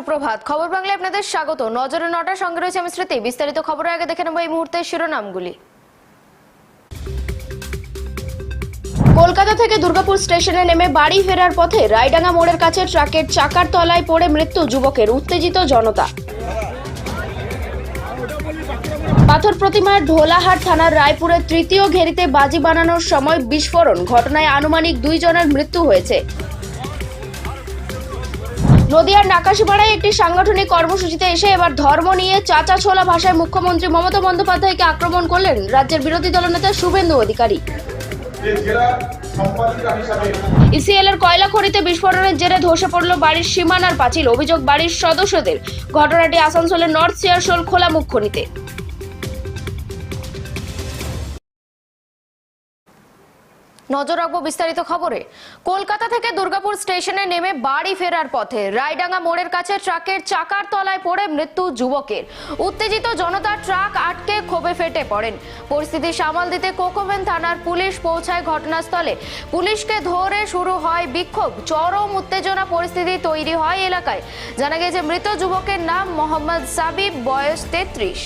সুপ্রভাত। খবর বাংলায় আপনাদের স্বাগত। নজরে নটার সঙ্গে রয়েছে আমি স্মৃতি। বিস্তারিত খবরের আগে দেখে নেব এই মুহূর্তের শিরোনামগুলি। কলকাতা থেকে দুর্গাপুর স্টেশনে নেমে বাড়ি ফেরার পথে রায়ডাঙ্গা মোড়ের কাছে ট্রাকের চাকার তলায় পড়ে মৃত্যু যুবকের উত্তেজিত জনতা। পাথর প্রতিমার ঢোলাহাট থানার রায়পুরের তৃতীয় ঘেরিতে বাজি বানানোর সময় বিস্ফোরণ। ঘটনায় আনুমানিক দুই জনের মৃত্যু হয়েছে। নদিয়ার নাকাশিপাড়ায় একটি সাংগঠনিক কর্মসূচিতে এসে এবার ধর্ম নিয়ে চাচা ছোলা ভাষায় মুখ্যমন্ত্রী মমতা বন্দ্যোপাধ্যায়কে আক্রমণ করলেন রাজ্যের বিরোধী দলনেতা শুভেন্দু অধিকারী। ইসিএল এর কয়লা খনিতে বিস্ফোরণের জেরে ধসে পড়ল বাড়ির সীমানার পাঁচিল। অভিযোগ বাড়ির সদস্যদের। ঘটনাটি আসানসোলের নর্থ সিয়ারশোল খোলা মুখ নজর রাখব বিস্তারিত খবরে। কলকাতা থেকে দুর্গাপুর স্টেশনে নেমে বাড়ি ফেরার পথে রায়ডাঙ্গা মোড়ের কাছে ট্রাকের চাকার তলায় পড়ে মৃত্যু যুবকের। উত্তেজিত জনতা ট্রাক আটকে ক্ষোভে ফেটে পড়েন। পরিস্থিতি সামাল দিতে কোকোভেন থানার পুলিশ পৌঁছায় ঘটনাস্থলে। পুলিশকে ধরে শুরু হয় বিক্ষোভ। চরম উত্তেজনা পরিস্থিতি তৈরি হয় এলাকায়। জানা গেছে মৃত যুবকের নাম মোহাম্মদ সাবিব, বয়স তেত্রিশ।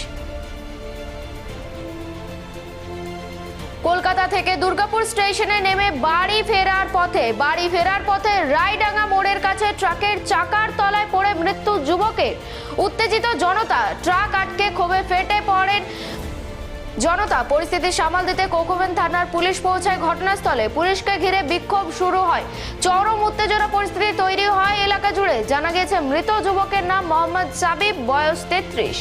কলকাতা থেকে দুর্গাপুর স্টেশনে নেমে বাড়ি ফেরার পথে, বাড়ি ফেরার পথে রায়ডাঙ্গা মোড়ের কাছে ট্রাকের চাকার তলায় পড়ে মৃত্যু যুবকের। উত্তেজিত জনতা ট্রাক আটকে ক্ষোভে ফেটে পড়েন। জনতা পরিস্থিতি সামাল দিতে কোকোভেন থানার পুলিশ পৌঁছায় ঘটনাস্থলে। পুলিশকে ঘিরে বিক্ষোভ শুরু হয়। চরম উত্তেজনা পরিস্থিতি তৈরি হয় এলাকা জুড়ে। জানা গেছে মৃত যুবকের নাম মোহাম্মদ সাবিব, বয়স তেত্রিশ।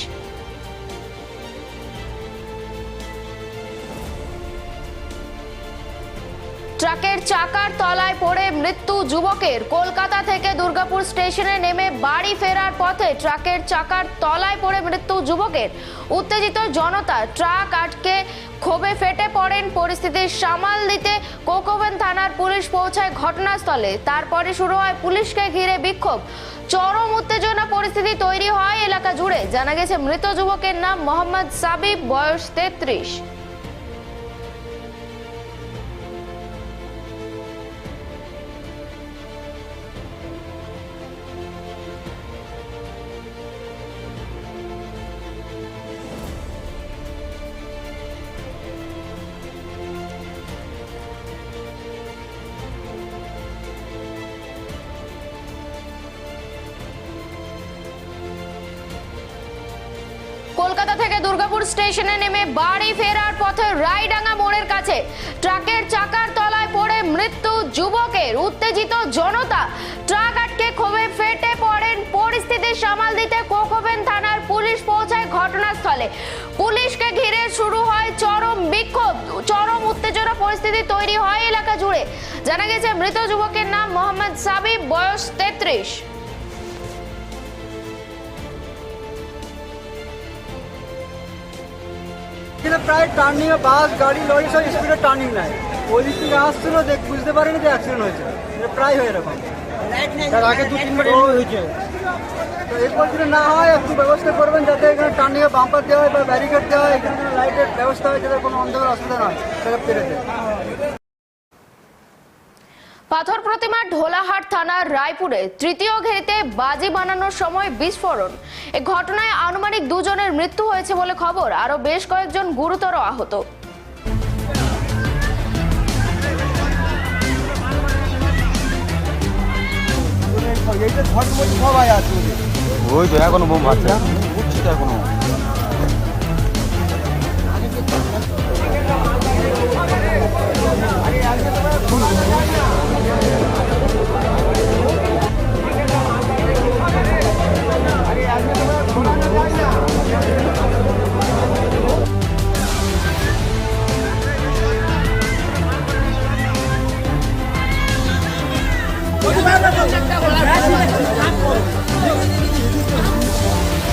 ট্রাকের চাকার তলায় পড়ে মৃত্যু যুবকের। কলকাতা থেকে দুর্গাপুর স্টেশনে নেমে বাড়ি ফেরার পথে ট্রাকের চাকার তলায় পড়ে মৃত্যু যুবকের। উত্তেজিত জনতা ট্রাক আটকে ক্ষোভে ফেটে পড়েন, পরিস্থিতি সামাল দিতে কোকোভেন থানার পুলিশ পৌঁছায় ঘটনাস্থলে। তারপরে শুরু হয় পুলিশকে ঘিরে বিক্ষোভ। চরম উত্তেজনা পরিস্থিতি তৈরি হয় এলাকা জুড়ে। জানা গেছে, মৃত যুবকের নাম মোহাম্মদ সাবিব, বয়স তেত্রিশ। কলকাতা থেকে দুর্গাপুর স্টেশনে নেমে বাড়ি ফেরার পথে রায়ডাঙ্গা মোড়ের কাছে ট্রাকের চাকার তলায় পড়ে মৃত্যু যুবকের। উত্তেজিত জনতা ট্রাক আটকে ক্ষোভে ফেটে পড়েন। পরিস্থিতি সামাল দিতে কোকোবেন থানার পুলিশ পৌঁছায় ঘটনাস্থলে। পুলিশকে ঘিরে শুরু হয় চরম বিক্ষোভ। চরম উত্তেজনা পরিস্থিতি তৈরি হয় এলাকা জুড়ে। জানা গেছে, মৃত যুবকের নাম মোহাম্মদ সাবিব, বয়স তেত্রিশ। প্রায় টার্নিং এ বাস গাড়ি লরি সব স্পিডে টার্নিং নেয়। ওই দিক থেকে আসছিল, দেখ, বুঝতে পারেনি যে অ্যাক্সিডেন্ট হয়েছে। এটা প্রায় হয়ে এরকম। তার আগে দু তিনবার হয়েছে। তো এরপর যদি না হয়, একটু ব্যবস্থা করবেন যাতে এখানে টার্নিং এ বাম্পার দেওয়া হয় বা ব্যারিকেড দেওয়া হয়, এখানে লাইটের ব্যবস্থা হয়, যাতে কোনো অন্ধকার অসুবিধা না হয় সেটা পাথর প্রতিমা ঢোলাহাট থানার রায়পুরে তৃতীয় ঘেরিতে বাজি বানানোর সময় বিস্ফোরণ। এ ঘটনায় আনুমানিক দুজনের মৃত্যু হয়েছে বলে খবর। আরও বেশ কয়েকজন গুরুতর আহত। ওই তো এখনও বোম মারছে বুঝছি তো এখনও।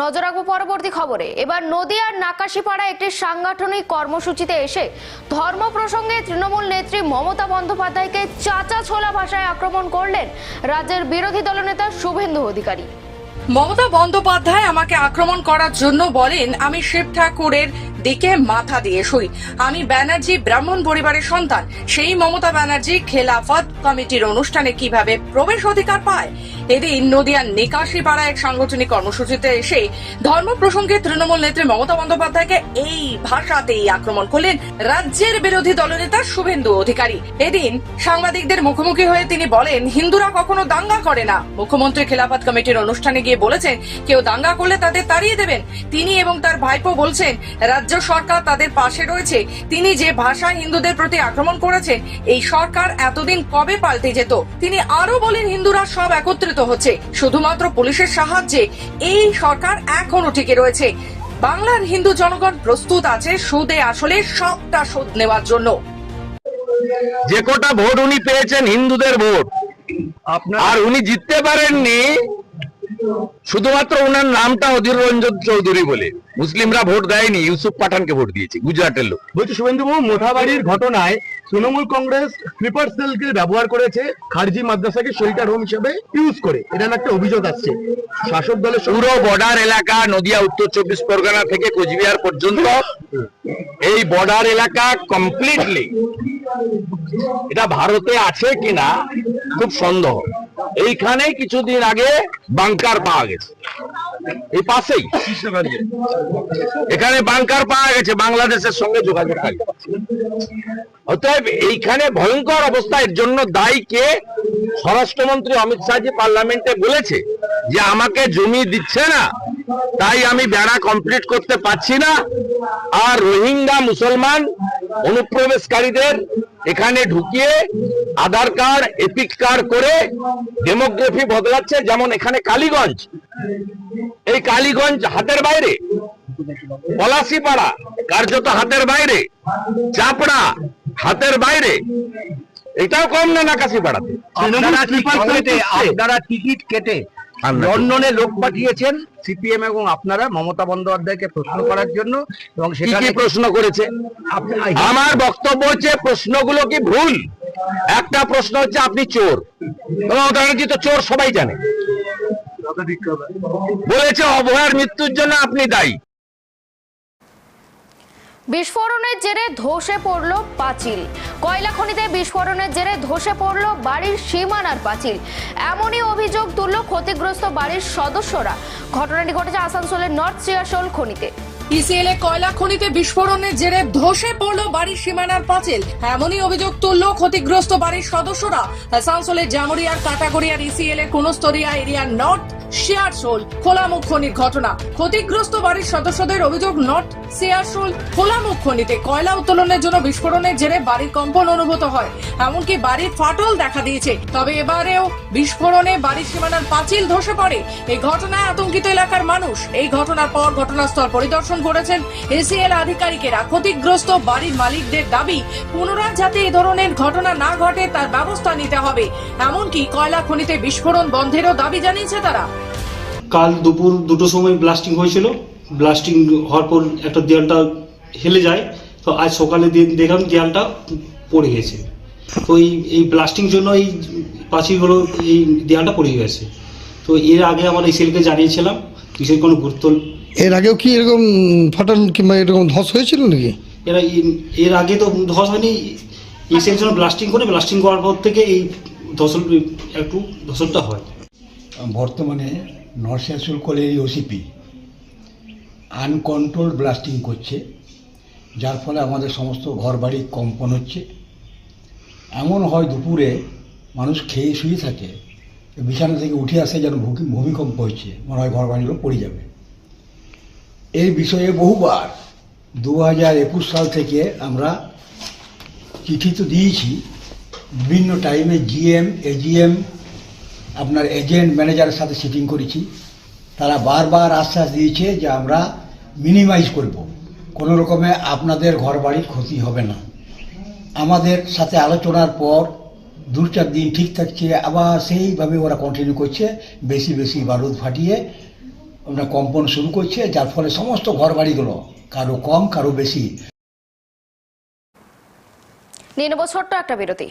নজর রাখব পরবর্তী খবরে। এবার নদিয়ার নাকাশিপাড়া একটি সাংগঠনিক কর্মসূচিতে এসে ধর্ম প্রসঙ্গে তৃণমূল নেত্রী মমতা বন্দ্যোপাধ্যায়কে চাচা ছোলা ভাষায় আক্রমণ করলেন রাজ্যের বিরোধী দলনেতা শুভেন্দু অধিকারী। মমতা বন্দ্যোপাধ্যায় আমাকে আক্রমণ করার জন্য বলেন, আমি শিব ঠাকুরের দিকে মাথা দিয়ে শুই। আমি ব্যানার্জি ব্রাহ্মণ পরিবারের সন্তান। সেই মমতা ব্যানার্জি খেলাফত কমিটির অনুষ্ঠানে কীভাবে প্রবেশ অধিকার পায়? এদিন নদিয়ার নিকাশিপাড়া এক সাংগঠনিক কর্মসূচিতে এসে ধর্ম প্রসঙ্গে তৃণমূল নেত্রী মমতা বন্দ্যোপাধ্যায়কে এই ভাষাতেই আক্রমণ করলেন রাজ্যের বিরোধী দলনেতা শুভেন্দু অধিকারী। এদিন সাংবাদিকদের মুখোমুখি হয়ে তিনি বলেন, হিন্দুরা কখনো দাঙ্গা করে না। মুখ্যমন্ত্রী খেলাফত কমিটির অনুষ্ঠানে গিয়ে বলেছেন কেউ দাঙ্গা করলে তাদের তাড়িয়ে দেবেন। তিনি এবং তার ভাইপো বলছেন রাজ্য সরকার তাদের পাশে রয়েছে। তিনি যে ভাষায় হিন্দুদের প্রতি আক্রমণ করেছেন এই সরকার এতদিন কবে পাল্টে যেত? তিনি আরও বলেন হিন্দুরা সব একত্রিত হচ্ছে। শুধুমাত্র পুলিশের সাহায্যে এই সরকার এখনও টিকে রয়েছে। বাংলার হিন্দু জনগণ প্রস্তুত আছে সুদে আসলে সবটা সুদ নেওয়ার জন্য। যে কটা ভোট উনি পেয়েছেন হিন্দুদের ভোট আর উনি জিততে পারেননি শুধুমাত্র ওনার নামটা অধীর রঞ্জন চৌধুরী বলে। মুসলিমরা ভোট দেয়নি ইউসুফ পাঠানকে ভোট দিয়েছে গুজরাটের লোক। বলছি শুভেন্দুবাবু মোথাবাড়ির ঘটনায় তৃণমূল কংগ্রেস স্লিপার সেলকে ব্যবহার করেছে খারজি মাদ্রাসাকে শেল্টার হোম হিসেবে ইউজ করে। এটা একটা অভিযোগ আসছে। শাসক দলের পুরো বর্ডার এলাকা নদিয়া উত্তর চব্বিশ পরগনা থেকে কোচবিহার পর্যন্ত এই বর্ডার এলাকা কমপ্লিটলি এটা ভারতে আছে কিনা খুব সন্দেহ। এইখানে কিছুদিন আগে বাংকার পাওয়া গেছে। এই পাশেই। এখানে বাংকার পাওয়া গেছে, বাংলাদেশের সঙ্গে যোগাযোগকারী অতএব এইখানে ভয়ঙ্কর অবস্থা, এর জন্য দায়ী কে? স্বরাষ্ট্রমন্ত্রী অমিত শাহ যে পার্লামেন্টে বলেছে যে আমাকে জমি দিচ্ছে না, তাই আমি বেড়া কমপ্লিট করতে পারছি না। আর রোহিঙ্গা মুসলমান অনুপ্রবেশকারীদের এখানে ঢুকিয়ে আধার কার্ড এপিক কার্ড করে ডেমোগ্রাফি বদলাচ্ছে যেমন এখানে কালীগঞ্জ। এই কালীগঞ্জ হাতের বাইরে পলাশিপাড়া কার্যত হাতের বাইরে চাপড়া হাতের বাইরে। এটাও কম না নাকাশি পাড়াতে আপনারা টিকিট কেটে লন্ডনে লোক পাঠিয়েছেন সিপিএম এবং আপনারা মমতা বন্দ্যোপাধ্যায়কে প্রশ্ন করার জন্য এবং সেটা সেখানে প্রশ্ন করেছে? আমার বক্তব্য হচ্ছে প্রশ্নগুলো কি ভুল? একটা প্রশ্ন হচ্ছে, আপনি চোর। মমতা তো চোর সবাই জানে। বলেছে অভয়ার মৃত্যুর জন্য আপনি দায়ী। বিস্ফোরণের জেরে ধসে পড়ল পাঁচিল। কয়লা খনিতে বিস্ফোরণের জেরে ধসে পড়ল বাড়ির সীমানার পাঁচিল। এমনই অভিযোগ তুলল ক্ষতিগ্রস্ত বাড়ির সদস্যরা। ঘটনাটি ঘটেছে আসানসোলের নর্থ সিয়াসোল খনিতে। ইসিএল এ কয়লা খনিতে বিস্ফোরণের জেরে ধসে পড়ল বাড়ির সীমানার পাঁচিল। এমনই অভিযোগ তুললো ক্ষতিগ্রস্ত বাড়ির সদস্যরা। আসানসোলের জামুরিয়ার, কাটাগড়িয়ার ইসিএল এর কোনস্তরিয়া এরিয়া নর্থ শিয়ারশোল খোলামুখ খনির ঘটনা। ক্ষতিগ্রস্ত বাড়ির সদস্যদের অভিযোগ নর্থ শিয়ারশোল খোলামুখ খনিতে কয়লা উত্তোলনের জন্য বিস্ফোরণের জেরে বাড়ির কম্পন অনুভূত হয়। এমনকি বাড়ির ফাটল দেখা দিয়েছে। তবে এবারেও বিস্ফোরণে বাড়ির সীমানার পাঁচিল ধসে পড়ে। এই ঘটনায় আতঙ্কিত এলাকার মানুষ। এই ঘটনার পর ঘটনাস্থল পরিদর্শন করেছেন এসিএল আধিকারিকেরা। ক্ষতিগ্রস্ত বাড়ির মালিকদের দাবি, পুনরায় যাতে এই ধরনের ঘটনা না ঘটে, তার ব্যবস্থা নিতে হবে। এমনকি কয়লা খনিতে বিস্ফোরণ বন্ধেরও দাবি জানিয়েছে তারা। কাল দুপুর দুটো সময় ব্লাস্টিং হয়েছিল। ব্লাস্টিং হওয়ার পর একটা দেয়ালটা হেলে যায়। তো আজ সকালে দেখলাম দেয়ালটা পড়ে গেছে। তো এই এই ব্লাস্টিং জন্য এই পাঁচিলগুলো এই দেয়ালটা পড়ে গেছে। তো এর আগে আমার এই সেলকে জানিয়েছিলাম বিশেষ কোনো গুরুত্ব এর আগেও কি এরকম ফাটাল কিংবা এরকম ধস হয়েছিল নাকি? এরা এর আগে তো ধস হয়নি। এই সেল জন্য ব্লাস্টিং করে ব্লাস্টিং করার পর থেকে এই ধসল একটু ধসলটা হয়। বর্তমানে নর্থ সেন্ট্রাল কলেজের ওসিপি আনকন্ট্রোল ব্লাস্টিং করছে, যার ফলে আমাদের সমস্ত ঘরবাড়ি কম্পন হচ্ছে। এমন হয় দুপুরে মানুষ খেয়ে শুয়ে থাকে, বিছানা থেকে উঠে আসে যেন ভূমি- ভূমিকম্প হচ্ছে, মনে হয় ঘরবাড়িগুলো পড়ে যাবে। এই বিষয়ে বহুবার দু হাজার একুশ সাল থেকে আমরা চিঠি তো দিয়েছি, বিভিন্ন টাইমে জিএম এজিএম আপনার এজেন্ট ম্যানেজারের সাথে সিটিং করেছি। তারা বারবার আশ্বাস দিয়েছে যে আমরা মিনিমাইজ করব। কোনো রকমে আপনাদের ঘর বাড়ির ক্ষতি হবে না। আমাদের সাথে আলোচনার পর দু চার দিন ঠিক থাকছে, আবার সেইভাবে ওরা কন্টিনিউ করছে, বেশি বেশি বারুদ ফাটিয়ে ওরা কম্পন শুরু করছে, যার ফলে সমস্ত ঘর বাড়িগুলো কারও কম, কারও বেশি। নিয়ে নেব একটা বিরতি।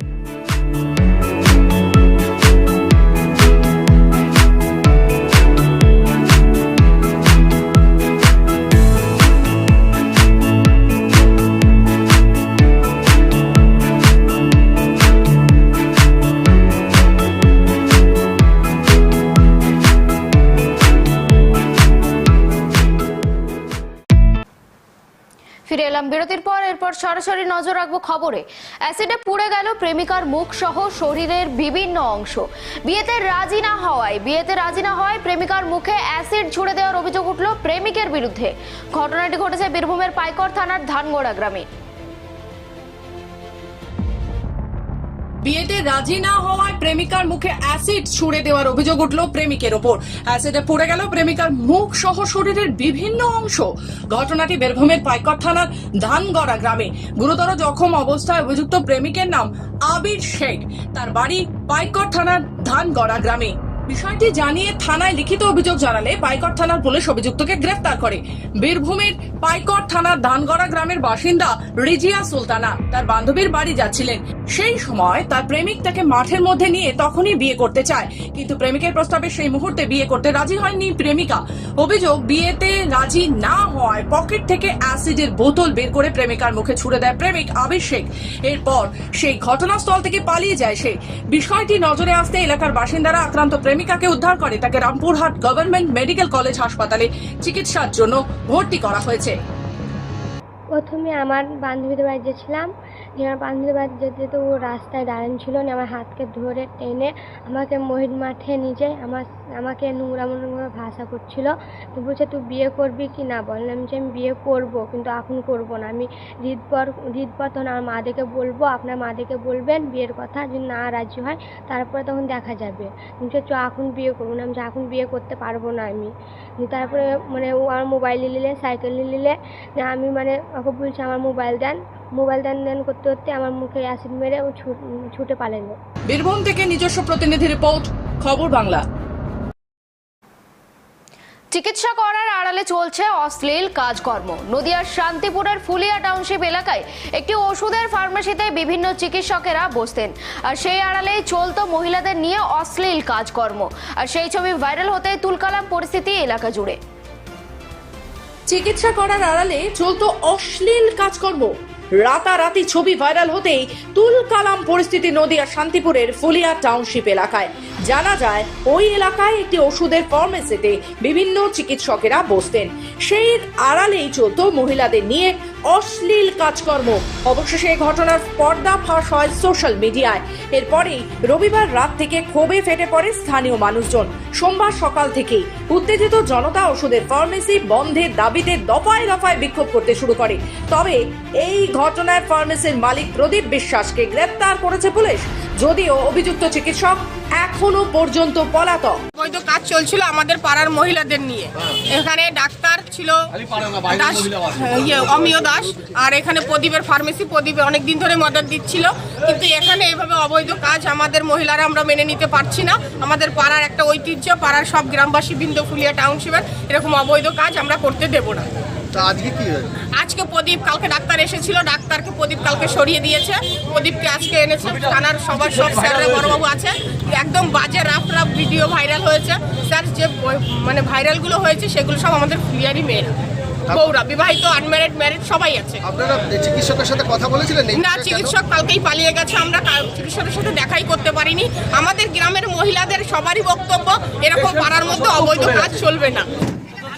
এলাম বিরতির পর এরপর সরাসরি নজর রাখব খবরে। অ্যাসিডে পুড়ে গেল প্রেমিকার মুখ সহ শরীরের বিভিন্ন অংশ। বিয়েতে রাজি না হওয়ায়, বিয়েতে রাজি না হওয়ায় প্রেমিকার মুখে অ্যাসিড ছুড়ে দেওয়ার অভিযোগ উঠল প্রেমিকের বিরুদ্ধে। ঘটনাটি ঘটেছে বীরভূমের পাইকর থানার ধানগোড়া গ্রামে। বিয়েতে রাজি না হওয়ায় প্রেমিকার মুখে অ্যাসিড ছুড়ে দেওয়ার অভিযোগ উঠল প্রেমিকের ওপর। অ্যাসিডে পড়ে গেল প্রেমিকার মুখ সহ শরীরের বিভিন্ন অংশ। ঘটনাটি বীরভূমের পাইকর থানার ধানগড়া গ্রামে। গুরুতর জখম অবস্থায় অভিযুক্ত প্রেমিকের নাম আবির শেখ। তার বাড়ি পাইকর থানার ধানগড়া গ্রামে। বিষয়টি জানিয়ে থানায় লিখিত অভিযোগ জানালে পাইকর থানার পুলিশ অভিযুক্তকে গ্রেফতার করে। বীরভূমের পাইকর থানার ধানগড়া গ্রামের বাসিন্দা রিজিয়া সুলতানা তার বান্ধবীর বাড়ি যাচ্ছিলেন। সেই সময় তার প্রেমিক তাকে মাঠের মধ্যে নিয়ে তখনই বিয়ে করতে চায়। কিন্তু প্রেমিকের প্রস্তাবে সেই মুহূর্তে বিয়ে করতে রাজি হয়নি প্রেমিকা। অভিযোগ, বিয়েতে রাজি না হওয়ায় পকেট থেকে অ্যাসিডের বোতল বের করে প্রেমিকার মুখে ছুড়ে দেয় প্রেমিক আবির এরপর সেই ঘটনাস্থল থেকে পালিয়ে যায় সে। বিষয়টি নজরে আসতে এলাকার বাসিন্দারা আক্রান্ত প্রেমিকাকে উদ্ধার করে তাকে রামপুরহাট গভর্নমেন্ট মেডিকেল কলেজ হাসপাতালে চিকিৎসার জন্য ভর্তি করা হয়েছে। প্রথমে আমার বান্ধবীদের বাড়ি গেছিলাম যে আমার বান্ধবীদের বাড়ি যেতে যেতে ও রাস্তায় দাঁড়ান ছিল নিয়ে আমার হাতকে ধরে টেনে আমাকে মহিষ মাঠে নিয়ে যায়, আমার, আমাকে নোংরা নোংরা ভাষা করছিল। তো বলছে, তুই বিয়ে করবি কি না? বললাম যে, আমি বিয়ে করব, কিন্তু এখন করব না। আমি রিতপর রিতপর তখন আমার মাদেরকে বলব, আপনার মাদেরকে বলবেন বিয়ের কথা, যদি না রাজি হয়, তারপরে তখন দেখা যাবে। বলছে, চ, এখন বিয়ে করব না, আমি যে এখন বিয়ে করতে পারব না আমি। তারপরে মানে ও আমার মোবাইল নিয়ে নিলে, সাইকেল নিয়ে নিলে আমি মানে ওকে বলছি, আমার মোবাইল দেন। মোবাইল দেন দেন করতে করতে আমার মুখে অ্যাসিড মেরে ও ছুট- ছুটে পালালো। বীরভূম থেকে নিজস্ব প্রতিনিধি রিপোর্ট খবর বাংলা। চিকিৎসা করার আড়ালে চলছে অশ্লীল কাজকর্ম। নদিয়ার শান্তিপুরের ফুলিয়া টাউনশিপ এলাকায় একটি ওষুধের ফার্মেসিতে বিভিন্ন চিকিৎসকেরা বসতেন। আর সেই আড়ালেই চলতো মহিলাদের নিয়ে অশ্লীল কাজকর্ম। আর সেই ছবি ভাইরাল হতে তুলকালাম পরিস্থিতি এলাকা জুড়ে। চিকিৎসা করার আড়ালে চলতো অশ্লীল কাজকর্ম। রাতারাতি ছবি ভাইরাল হতেই তুল কালাম পরিস্থিতি নদিয়া শান্তিপুরের ফুলিয়া টাউনশিপ এলাকায়। জানা যায়, ওই এলাকায় একটি ওষুধের ফার্মেসিতে বিভিন্ন চিকিৎসকেরা বসতেন। সেই আড়ালেই চলতো মহিলাদের নিয়ে অশ্লীল কাজকর্ম। অবশেষে এই ঘটনার পর্দা ফাঁস হয় সোশ্যাল মিডিয়ায়। এরপরেই রবিবার রাত থেকে ক্ষোভে ফেটে পড়ে স্থানীয় মানুষজন। সোমবার সকাল থেকেই উত্তেজিত জনতা ওষুধের ফার্মেসি বন্ধের দাবিতে দফায় দফায় বিক্ষোভ করতে শুরু করে। তবে এই ঘটনায় ফার্মেসির মালিক প্রদীপ বিশ্বাসকে গ্রেপ্তার করেছে পুলিশ। যদিও অভিযুক্ত চিকিৎসক এখনও পর্যন্ত পলাতক। বৈধ কাজ চলছিল আমাদের পাড়ার মহিলাদের নিয়ে। এখানে ডাক্তার ছিল দাস ইয়ে, অমিয় দাস। আর এখানে প্রদীপের ফার্মেসি প্রদীপে অনেক দিন ধরে মদত দিচ্ছিল। কিন্তু এখানে এভাবে অবৈধ কাজ আমাদের মহিলারা আমরা মেনে নিতে পারছি না। আমাদের পাড়ার একটা ঐতিহ্য পাড়ার সব গ্রামবাসী বিন্দুফুলিয়া টাউনশিপের এরকম অবৈধ কাজ আমরা করতে দেব না। আজকে প্রদীপ কালকে ডাক্তার এসেছিল ডাক্তারকে প্রদীপ কালকে সরিয়ে দিয়েছে। প্রদীপকে আজকে এনেছে থানার সবার সব স্যাররা বড়বাবু আছে। একদম বাজে রাফ রাফ ভিডিও ভাইরাল হয়েছে। স্যার যে মানে ভাইরালগুলো হয়েছে সেগুলো সব আমাদের ফুলিয়ারি মেয়েরা বৌরা বিবাহিত আনম্যারিড ম্যারিড সবাই আছে। আপনারা চিকিৎসকের সাথে কথা বলেছিলেন? না চিকিৎসক কালকেই পালিয়ে গেছে আমরা চিকিৎসকের সাথে দেখাই করতে পারিনি। আমাদের গ্রামের মহিলাদের সবারই বক্তব্য এরকম পাড়ার মধ্যে অবৈধ কাজ চলবে না।